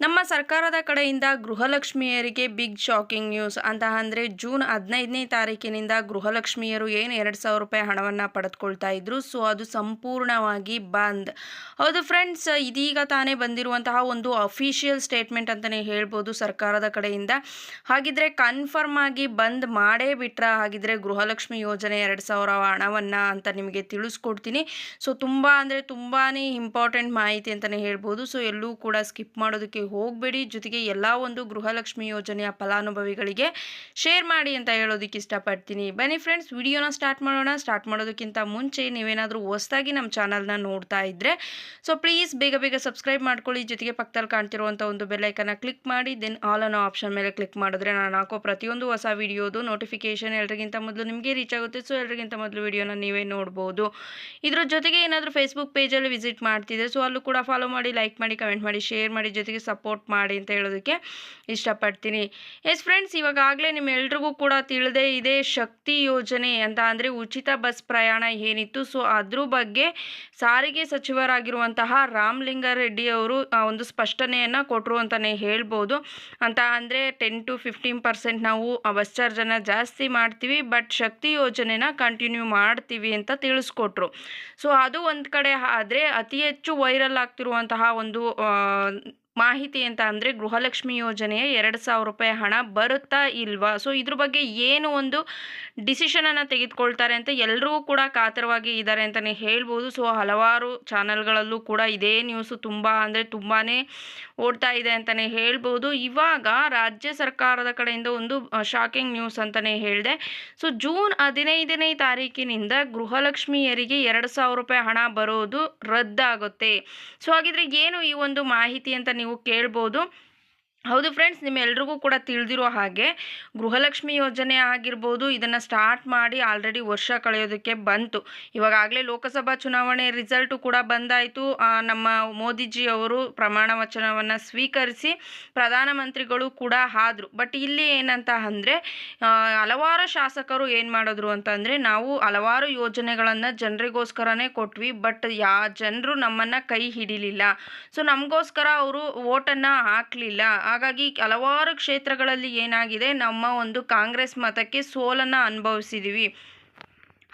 ನಮ್ಮ ಸರ್ಕಾರದ ಕಡೆಯಿಂದ ಗೃಹಲಕ್ಷ್ಮಿಯರಿಗೆ ಬಿಗ್ ಶಾಕಿಂಗ್ ನ್ಯೂಸ್ ಅಂತ ಅಂದರೆ ಜೂನ್ ಹದಿನೈದನೇ ತಾರೀಕಿನಿಂದ ಗೃಹಲಕ್ಷ್ಮಿಯರು ಏನು ಎರಡು ಸಾವಿರ ರೂಪಾಯಿ ಹಣವನ್ನು ಪಡೆದುಕೊಳ್ತಾ ಇದ್ರು ಸೊ ಅದು ಸಂಪೂರ್ಣವಾಗಿ ಬಂದ್. ಹೌದು ಫ್ರೆಂಡ್ಸ್ ಇದೀಗ ತಾನೇ ಬಂದಿರುವಂತಹ ಒಂದು ಅಫಿಷಿಯಲ್ ಸ್ಟೇಟ್ಮೆಂಟ್ ಅಂತಲೇ ಹೇಳ್ಬೋದು ಸರ್ಕಾರದ ಕಡೆಯಿಂದ. ಹಾಗಿದ್ರೆ ಕನ್ಫರ್ಮ್ ಆಗಿ ಬಂದ್ ಮಾಡೇ ಬಿಟ್ರ ಹಾಗಿದ್ರೆ ಗೃಹಲಕ್ಷ್ಮಿ ಯೋಜನೆ ಎರಡು ಸಾವಿರ ಹಣವನ್ನು ಅಂತ ನಿಮಗೆ ತಿಳಿಸ್ಕೊಡ್ತೀನಿ. ಸೊ ತುಂಬ ಅಂದರೆ ತುಂಬಾ ಇಂಪಾರ್ಟೆಂಟ್ ಮಾಹಿತಿ ಅಂತಲೇ ಹೇಳ್ಬೋದು. ಸೊ ಎಲ್ಲೂ ಕೂಡ ಸ್ಕಿಪ್ ಮಾಡೋದಕ್ಕೆ ಹೋಗಬೇಡಿ, ಜೊತೆಗೆ ಎಲ್ಲ ಒಂದು ಗೃಹಲಕ್ಷ್ಮಿ ಯೋಜನೆಯ ಫಲಾನುಭವಿಗಳಿಗೆ ಶೇರ್ ಮಾಡಿ ಅಂತ ಹೇಳೋದಕ್ಕೆ ಇಷ್ಟಪಡ್ತೀನಿ. ಬನ್ನಿ ಫ್ರೆಂಡ್ಸ್ ವಿಡಿಯೋನ ಸ್ಟಾರ್ಟ್ ಮಾಡೋಣ. ಸ್ಟಾರ್ಟ್ ಮಾಡೋದಕ್ಕಿಂತ ಮುಂಚೆ ನೀವೇನಾದರೂ ಹೊಸದಾಗಿ ನಮ್ಮ ಚಾನಲ್ನ ನೋಡ್ತಾ ಇದ್ದರೆ ಸೊ ಪ್ಲೀಸ್ ಬೇಗ ಬೇಗ ಸಬ್ಸ್ಕ್ರೈಬ್ ಮಾಡ್ಕೊಳ್ಳಿ. ಜೊತೆಗೆ ಪಕ್ಕದಲ್ಲಿ ಕಾಣ್ತಿರುವಂಥ ಒಂದು ಬೆಲ್ಲೈಕನ್ನ ಕ್ಲಿಕ್ ಮಾಡಿ ದೆನ್ ಆಲ್ ಅನ್ನೋ ಆಪ್ಷನ್ ಮೇಲೆ ಕ್ಲಿಕ್ ಮಾಡಿದ್ರೆ ನಾನು ಹಾಕೋ ಪ್ರತಿಯೊಂದು ಹೊಸ ವಿಡಿಯೋದು ನೋಟಿಫಿಕೇಶನ್ ಎಲ್ರಿಗಿಂತ ಮೊದಲು ನಿಮಗೆ ರೀಚ್ ಆಗುತ್ತೆ. ಸೊ ಎಲ್ರಿಗಿಂತ ಮೊದಲು ವಿಡಿಯೋನ ನೀವೇ ನೋಡ್ಬೋದು. ಇದ್ರ ಜೊತೆಗೆ ಏನಾದರೂ ಫೇಸ್ಬುಕ್ ಪೇಜಲ್ಲಿ ವಿಸಿಟ್ ಮಾಡ್ತಿದ್ರೆ ಸೊ ಅಲ್ಲೂ ಕೂಡ ಫಾಲೋ ಮಾಡಿ ಲೈಕ್ ಮಾಡಿ ಕಮೆಂಟ್ ಮಾಡಿ ಶೇರ್ ಮಾಡಿ, ಜೊತೆಗೆ ಸಪೋರ್ಟ್ ಮಾಡಿ ಅಂತ ಹೇಳೋದಕ್ಕೆ ಇಷ್ಟಪಡ್ತೀನಿ. ಎಸ್ ಫ್ರೆಂಡ್ಸ್ ಇವಾಗಲೇ ನಿಮ್ಮೆಲ್ರಿಗೂ ಕೂಡ ತಿಳಿದೇ ಇದೆ, ಶಕ್ತಿ ಯೋಜನೆ ಅಂತ ಅಂದರೆ ಉಚಿತ ಬಸ್ ಪ್ರಯಾಣ ಏನಿತ್ತು. ಸೊ ಅದ್ರ ಬಗ್ಗೆ ಸಾರಿಗೆ ಸಚಿವರಾಗಿರುವಂತಹ ರಾಮಲಿಂಗಾರೆಡ್ಡಿ ಅವರು ಒಂದು ಸ್ಪಷ್ಟನೆಯನ್ನು ಕೊಟ್ಟರು ಅಂತಲೇ ಹೇಳ್ಬೋದು. ಅಂತ ಅಂದರೆ ಟೆನ್ ಟು ಫಿಫ್ಟೀನ್ ಪರ್ಸೆಂಟ್ ನಾವು ಬಸ್ ಚಾರ್ಜನ್ನು ಜಾಸ್ತಿ ಮಾಡ್ತೀವಿ ಬಟ್ ಶಕ್ತಿ ಯೋಜನೆನ ಕಂಟಿನ್ಯೂ ಮಾಡ್ತೀವಿ ಅಂತ ತಿಳಿಸ್ಕೊಟ್ರು. ಸೊ ಅದು ಒಂದು ಕಡೆ ಆದರೆ ಅತಿ ಹೆಚ್ಚು ವೈರಲ್ ಆಗ್ತಿರುವಂತಹ ಒಂದು ಮಾಹಿತಿ ಅಂತ ಅಂದರೆ ಗೃಹಲಕ್ಷ್ಮಿ ಯೋಜನೆಯ ಎರಡು ಸಾವಿರ ರೂಪಾಯಿ ಹಣ ಬರುತ್ತಾ ಇಲ್ವಾ? ಸೊ ಇದ್ರ ಬಗ್ಗೆ ಏನು ಒಂದು ಡಿಸಿಷನನ್ನು ತೆಗೆದುಕೊಳ್ತಾರೆ ಅಂತ ಎಲ್ಲರೂ ಕೂಡ ಕಾತರವಾಗಿ ಇದ್ದಾರೆ ಅಂತಲೇ ಹೇಳ್ಬೋದು. ಸೊ ಹಲವಾರು ಚಾನಲ್ಗಳಲ್ಲೂ ಕೂಡ ಇದೇ ನ್ಯೂಸು ತುಂಬ ಅಂದರೆ ತುಂಬಾ ಓಡ್ತಾ ಇದೆ ಅಂತಲೇ ಹೇಳ್ಬೋದು. ಇವಾಗ ರಾಜ್ಯ ಸರ್ಕಾರದ ಕಡೆಯಿಂದ ಒಂದು ಶಾಕಿಂಗ್ ನ್ಯೂಸ್ ಅಂತಲೇ ಹೇಳಿದೆ. ಸೊ ಜೂನ್ ಹದಿನೈದನೇ ತಾರೀಕಿನಿಂದ ಗೃಹಲಕ್ಷ್ಮಿಯರಿಗೆ ಎರಡು ಸಾವಿರ ರೂಪಾಯಿ ಹಣ ಬರೋದು ರದ್ದಾಗುತ್ತೆ. ಸೊ ಹಾಗಿದ್ರೆ ಏನು ಈ ಒಂದು ಮಾಹಿತಿ ಅಂತ ಕೇಳ್ಬೋದು. ಹೌದು ಫ್ರೆಂಡ್ಸ್ ನಿಮ್ಮೆಲ್ರಿಗೂ ಕೂಡ ತಿಳಿದಿರೋ ಹಾಗೆ ಗೃಹಲಕ್ಷ್ಮಿ ಯೋಜನೆ ಆಗಿರ್ಬೋದು, ಇದನ್ನು ಸ್ಟಾರ್ಟ್ ಮಾಡಿ ಆಲ್ರೆಡಿ ವರ್ಷ ಕಳೆಯೋದಕ್ಕೆ ಬಂತು. ಇವಾಗಾಗಲೇ ಲೋಕಸಭಾ ಚುನಾವಣೆ ರಿಸಲ್ಟು ಕೂಡ ಬಂದಾಯಿತು. ನಮ್ಮ ಮೋದಿಜಿ ಅವರು ಪ್ರಮಾಣ ವಚನವನ್ನು ಸ್ವೀಕರಿಸಿ ಪ್ರಧಾನಮಂತ್ರಿಗಳು ಕೂಡ ಆದರು. ಬಟ್ ಇಲ್ಲಿ ಏನಂತ ಅಂದರೆ ಹಲವಾರು ಶಾಸಕರು ಏನು ಮಾಡಿದ್ರು ಅಂತಂದರೆ ನಾವು ಹಲವಾರು ಯೋಜನೆಗಳನ್ನು ಜನರಿಗೋಸ್ಕರನೇ ಕೊಟ್ವಿ ಬಟ್ ಯಾ, ಜನರು ನಮ್ಮನ್ನು ಕೈ ಹಿಡಿಲಿಲ್ಲ. ಸೊ ನಮಗೋಸ್ಕರ ಅವರು ಓಟನ್ನು ಹಾಕಲಿಲ್ಲ. ಹಾಗಾಗಿ ಹಲವಾರು ಕ್ಷೇತ್ರಗಳಲ್ಲಿ ಏನಾಗಿದೆ ನಮ್ಮ ಒಂದು ಕಾಂಗ್ರೆಸ್ ಮತಕ್ಕೆ ಸೋಲನ್ನು ಅನುಭವಿಸಿದ್ದೀವಿ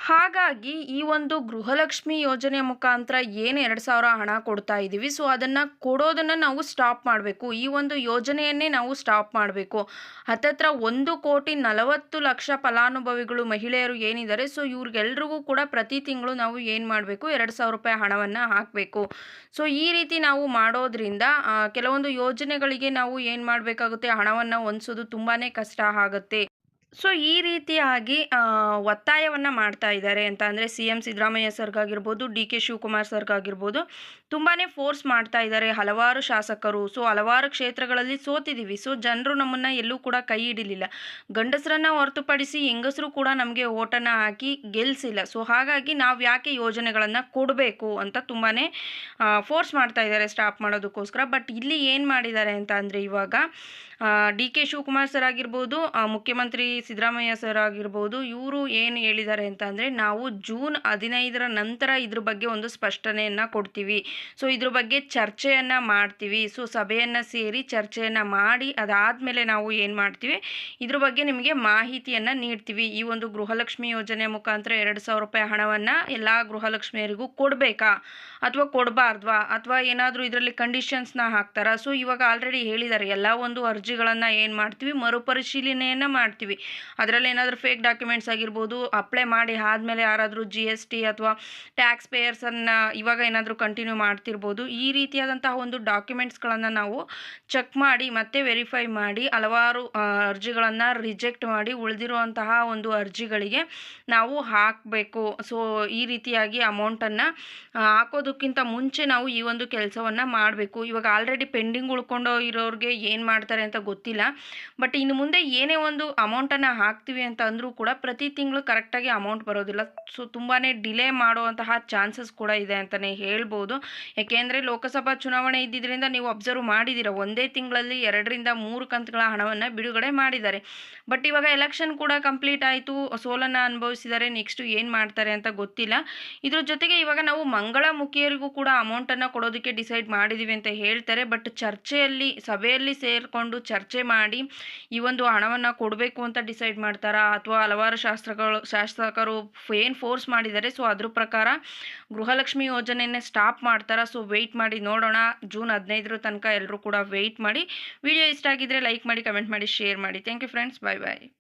ಹಾಗಾಗಿ ಈ ಒಂದು ಗೃಹಲಕ್ಷ್ಮಿ ಯೋಜನೆ ಮುಖಾಂತರ ಏನು ಎರಡು ಸಾವಿರ ಹಣ ಕೊಡ್ತಾ ಇದ್ದೀವಿ ಸೊ ಅದನ್ನು ಕೊಡೋದನ್ನು ನಾವು ಸ್ಟಾಪ್ ಮಾಡಬೇಕು. ಈ ಒಂದು ಯೋಜನೆಯನ್ನೇ ನಾವು ಸ್ಟಾಪ್ ಮಾಡಬೇಕು. ಹತ್ತತ್ರ ಒಂದು ಕೋಟಿ ನಲವತ್ತು ಲಕ್ಷ ಫಲಾನುಭವಿಗಳು ಮಹಿಳೆಯರು ಏನಿದ್ದಾರೆ ಸೊ ಇವ್ರಿಗೆಲ್ರಿಗೂ ಕೂಡ ಪ್ರತಿ ತಿಂಗಳು ನಾವು ಏನು ಮಾಡಬೇಕು? ಎರಡು ಸಾವಿರ ರೂಪಾಯಿ ಹಣವನ್ನು ಹಾಕಬೇಕು. ಸೊ ಈ ರೀತಿ ನಾವು ಮಾಡೋದ್ರಿಂದ ಕೆಲವೊಂದು ಯೋಜನೆಗಳಿಗೆ ನಾವು ಏನು ಮಾಡಬೇಕಾಗುತ್ತೆ? ಹಣವನ್ನು ಹೊಂದಿಸೋದು ತುಂಬಾ ಕಷ್ಟ ಆಗುತ್ತೆ. ಸೊ, ಈ ರೀತಿಯಾಗಿ ಒತ್ತಾಯವನ್ನು ಮಾಡ್ತಾ ಇದ್ದಾರೆ ಅಂತ ಅಂದರೆ ಸಿ ಎಂ ಸಿದ್ದರಾಮಯ್ಯ ಸರ್ಗಾಗಿರ್ಬೋದು, ಡಿ ಕೆ ಶಿವಕುಮಾರ್ ಸರ್ಗಾಗಿರ್ಬೋದು ತುಂಬಾ ಫೋರ್ಸ್ ಮಾಡ್ತಾ ಇದ್ದಾರೆ ಹಲವಾರು ಶಾಸಕರು. ಸೊ, ಹಲವಾರು ಕ್ಷೇತ್ರಗಳಲ್ಲಿ ಸೋತಿದ್ದೀವಿ ಸೊ, ಜನರು ನಮ್ಮನ್ನು ಎಲ್ಲೂ ಕೂಡ ಕೈ ಹಿಡಿಲಿಲ್ಲ. ಗಂಡಸರನ್ನು ಹೊರತುಪಡಿಸಿ ಹೆಂಗಸರು ಕೂಡ ನಮಗೆ ಓಟನ್ನು ಹಾಕಿ ಗೆಲ್ಲಿಸಿಲ್ಲ ಸೊ, ಹಾಗಾಗಿ ನಾವು ಯಾಕೆ ಯೋಜನೆಗಳನ್ನು ಕೊಡಬೇಕು ಅಂತ ತುಂಬಾ ಫೋರ್ಸ್ ಮಾಡ್ತಾ ಇದ್ದಾರೆ ಸ್ಟಾಪ್ ಮಾಡೋದಕ್ಕೋಸ್ಕರ. ಬಟ್ ಇಲ್ಲಿ ಏನು ಮಾಡಿದ್ದಾರೆ ಅಂತ ಅಂದರೆ ಇವಾಗ ಡಿ ಕೆ ಶಿವಕುಮಾರ್ ಸರ್ ಆಗಿರ್ಬೋದು ಮುಖ್ಯಮಂತ್ರಿ ಸಿದ್ದರಾಮಯ್ಯ ಸರ್ ಆಗಿರ್ಬೋದು, ಇವರು ಏನು ಹೇಳಿದ್ದಾರೆ ಅಂತ ಅಂದರೆ, ನಾವು ಜೂನ್ ಹದಿನೈದರ ನಂತರ ಇದ್ರ ಬಗ್ಗೆ ಒಂದು ಸ್ಪಷ್ಟನೆಯನ್ನು ಕೊಡ್ತೀವಿ. ಸೊ ಇದ್ರ ಬಗ್ಗೆ ಚರ್ಚೆಯನ್ನು ಮಾಡ್ತೀವಿ. ಸೊ ಸಭೆಯನ್ನು ಸೇರಿ ಚರ್ಚೆಯನ್ನು ಮಾಡಿ ಅದಾದಮೇಲೆ ನಾವು ಏನು ಮಾಡ್ತೀವಿ, ಇದ್ರ ಬಗ್ಗೆ ನಿಮಗೆ ಮಾಹಿತಿಯನ್ನು ನೀಡ್ತೀವಿ. ಈ ಒಂದು ಗೃಹಲಕ್ಷ್ಮಿ ಯೋಜನೆ ಮುಖಾಂತರ ಎರಡು ಸಾವಿರ ರೂಪಾಯಿ ಹಣವನ್ನು ಎಲ್ಲ ಗೃಹಲಕ್ಷ್ಮಿಯರಿಗೂ ಕೊಡಬೇಕಾ? ಅಥವಾ ಕೊಡಬಾರ್ದ್ವಾ? ಅಥವಾ ಏನಾದರೂ ಇದರಲ್ಲಿ ಕಂಡೀಷನ್ಸ್ನ ಹಾಕ್ತಾರಾ? ಸೊ ಇವಾಗ ಆಲ್ರೆಡಿ ಹೇಳಿದ್ದಾರೆ ಎಲ್ಲ ಒಂದು ಅರ್ಜಿಗಳನ್ನು ಏನು ಮಾಡ್ತೀವಿ, ಮರುಪರಿಶೀಲನೆಯನ್ನು ಮಾಡ್ತೀವಿ. ಅದರಲ್ಲಿ ಏನಾದರೂ ಫೇಕ್ ಡಾಕ್ಯುಮೆಂಟ್ಸ್ ಆಗಿರ್ಬೋದು ಅಪ್ಲೈ ಮಾಡಿ ಆದಮೇಲೆ ಯಾರಾದರೂ ಜಿ ಎಸ್ ಟಿ ಅಥವಾ ಟ್ಯಾಕ್ಸ್ ಪೇಯರ್ಸನ್ನು ಇವಾಗ ಏನಾದರೂ ಕಂಟಿನ್ಯೂ ಮಾಡ್ತಿರ್ಬೋದು, ಈ ರೀತಿಯಾದಂತಹ ಒಂದು ಡಾಕ್ಯುಮೆಂಟ್ಸ್ಗಳನ್ನು ನಾವು ಚೆಕ್ ಮಾಡಿ ಮತ್ತೆ ವೆರಿಫೈ ಮಾಡಿ, ಹಲವಾರು ಅರ್ಜಿಗಳನ್ನು ರಿಜೆಕ್ಟ್ ಮಾಡಿ ಉಳಿದಿರುವಂತಹ ಒಂದು ಅರ್ಜಿಗಳಿಗೆ ನಾವು ಹಾಕಬೇಕು. ಸೊ ಈ ರೀತಿಯಾಗಿ ಅಮೌಂಟನ್ನು ಹಾಕೋದಕ್ಕಿಂತ ಮುಂಚೆ ನಾವು ಈ ಒಂದು ಕೆಲಸವನ್ನು ಮಾಡಬೇಕು. ಇವಾಗ ಆಲ್ರೆಡಿ ಪೆಂಡಿಂಗ್ ಉಳ್ಕೊಂಡು ಇರೋರಿಗೆ ಏನು ಮಾಡ್ತಾರೆ ಅಂತ ಗೊತ್ತಿಲ್ಲ. ಬಟ್ ಇನ್ನು ಮುಂದೆ ಏನೇ ಒಂದು ಅಮೌಂಟನ್ನು ಹಾಕ್ತೀವಿ ಅಂತ ಅಂದರೂ ಕೂಡ ಪ್ರತಿ ತಿಂಗಳು ಕರೆಕ್ಟಾಗಿ ಅಮೌಂಟ್ ಬರೋದಿಲ್ಲ. ಸೊ ತುಂಬಾ ಡಿಲೇ ಮಾಡುವಂತಹ ಚಾನ್ಸಸ್ ಕೂಡ ಇದೆ ಅಂತಲೇ ಹೇಳ್ಬೋದು. ಯಾಕೆಂದರೆ ಲೋಕಸಭಾ ಚುನಾವಣೆ ಇದ್ದಿದ್ದರಿಂದ ನೀವು ಅಬ್ಸರ್ವ್ ಮಾಡಿದ್ದೀರ ಒಂದೇ ತಿಂಗಳಲ್ಲಿ ಎರಡರಿಂದ ಮೂರು ಕಂತುಗಳ ಹಣವನ್ನು ಬಿಡುಗಡೆ ಮಾಡಿದ್ದಾರೆ. ಬಟ್ ಇವಾಗ ಎಲೆಕ್ಷನ್ ಕೂಡ ಕಂಪ್ಲೀಟ್ ಆಯಿತು. ಸೋಲನ್ನು ಅನುಭವಿಸಿದ್ದಾರೆ ನೆಕ್ಸ್ಟು ಏನು ಮಾಡ್ತಾರೆ ಅಂತ ಗೊತ್ತಿಲ್ಲ. ಇದ್ರ ಜೊತೆಗೆ ಇವಾಗ ನಾವು ಮಂಗಳಮುಖಿಯರಿಗೂ ಕೂಡ ಅಮೌಂಟನ್ನು ಕೊಡೋದಕ್ಕೆ ಡಿಸೈಡ್ ಮಾಡಿದ್ದೀವಿ ಅಂತ ಹೇಳ್ತಾರೆ. ಬಟ್ ಚರ್ಚೆಯಲ್ಲಿ, ಸಭೆಯಲ್ಲಿ ಸೇರಿಕೊಂಡು ಚರ್ಚೆ ಮಾಡಿ ಈ ಒಂದು ಹಣವನ್ನು ಕೊಡಬೇಕು ಅಂತ ಡಿಸೈಡ್ ಮಾಡ್ತಾರಾ? ಅಥವಾ ಹಲವಾರು ಶಾಸ್ತ್ರಗಳು, ಶಾಸಕರು ಏನು ಫೋರ್ಸ್ ಮಾಡಿದ್ದಾರೆ ಸೊ ಅದ್ರ ಪ್ರಕಾರ ಗೃಹಲಕ್ಷ್ಮಿ ಯೋಜನೆಯನ್ನೇ ಸ್ಟಾಪ್ ಮಾಡ್ತಾರಾ? ಸೊ ವೆಯ್ಟ್ ಮಾಡಿ ನೋಡೋಣ. ಜೂನ್ ಹದಿನೈದರ ತನಕ ಎಲ್ಲರೂ ಕೂಡ ವೆಯ್ಟ್ ಮಾಡಿ. ವಿಡಿಯೋ ಇಷ್ಟ ಆಗಿದ್ದರೆ ಲೈಕ್ ಮಾಡಿ ಕಮೆಂಟ್ ಮಾಡಿ ಶೇರ್ ಮಾಡಿ. Thank you friends bye bye